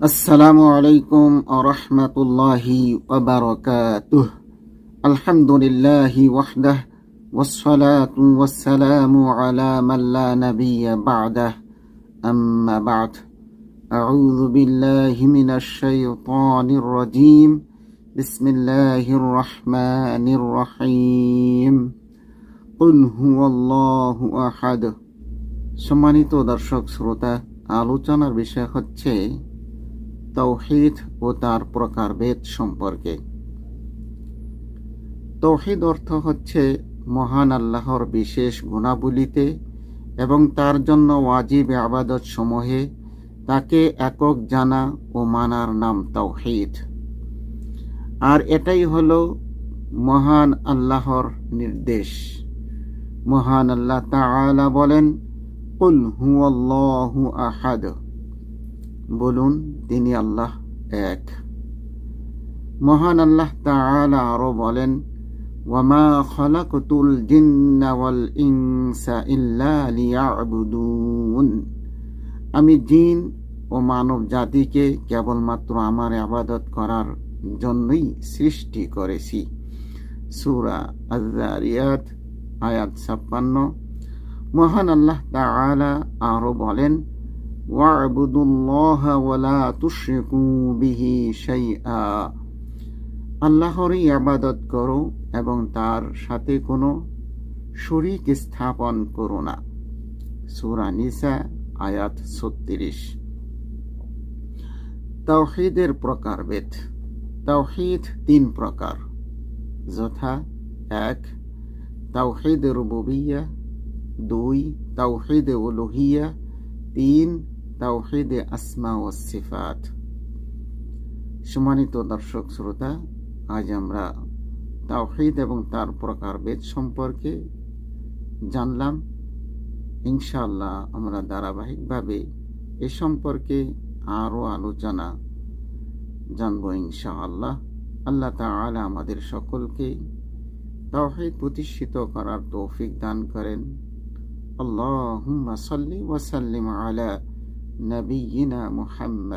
আসসালামু আলাইকুম আরহামতুল্লাহি ওবরকাতুহ আলহামদুলিল্লাহি ওয়াহদাহ ওয়াসসালাতু ওয়াসসালামু আলা মান লা নাবিয়্যা বা'দাহ আম্মা বা'দ আউযু বিল্লাহি মিনাশ শাইতানির রাজীম বিসমিল্লাহির রহমানির রহিম কুল হুয়াল্লাহু আহাদ সম্মানিত দর্শক শ্রোতা আলোচনার বিষয় হচ্ছে তৌহিদ ও তার প্রকারভেদ সম্পর্কে। তৌহিদ অর্থ হচ্ছে মহান আল্লাহর বিশেষ গুণাবলিতে এবং তার জন্য ওয়াজিব আবাদত সমূহে তাকে একক জানা ও মানার নাম তৌহিদ। আর এটাই হলো মহান আল্লাহর নির্দেশ। মহান আল্লাহ তাআলা বলেন, কুল হুয়াল্লাহু আহাদ। বলুন, তিনি আল্লাহ এক। মহান আল্লাহ তাআলা আরও বলেন, ওয়ামা খালাকতুল জিন্না ওয়াল ইনসা ইল্লা লিয়াবুদুন। আমি জিন ও মানব জাতিকে কেবলমাত্র আমার আবাদত করার জন্যই সৃষ্টি করেছি। সূরা আয-যারিয়াত আয়াত 56 মহান আল্লাহ তাআলা আরও বলেন ওয়াবুদুল্লাহ ওয়ালা তুশরিকু বিহি শাইআ। আল্লাহরই আবাদত করো এবং তার সাথে কোনো শরিক স্থাপন করো না। সূরা নিসা, আয়াত ছত্রিশ। তাওহীদের প্রকারভেদ। তাওহীদ তিন প্রকার। যথা এক, তাওহীদ রুবুবিয়া। দুই, তাওহীদ উলুহিয়া। তিন তাওহীদ আসমা ও সিফাত। সম্মানিত দর্শক, শ্রোতা, আজ আমরা তাওহিদ এবং তার প্রকারভেদ সম্পর্কে জানলাম। ইনশাআল্লাহ আমরা ধারাবাহিকভাবে এ সম্পর্কে আরও আলোচনা জানব ইনশাআল্লাহ। আল্লাহ তাআলা আমাদের সকলকে তাওহীদ প্রতিষ্ঠিত করার তৌফিক দান করেন। আল্লাহুম্মা সাল্লি ওয়া সাল্লিম আলা نبينا محمد.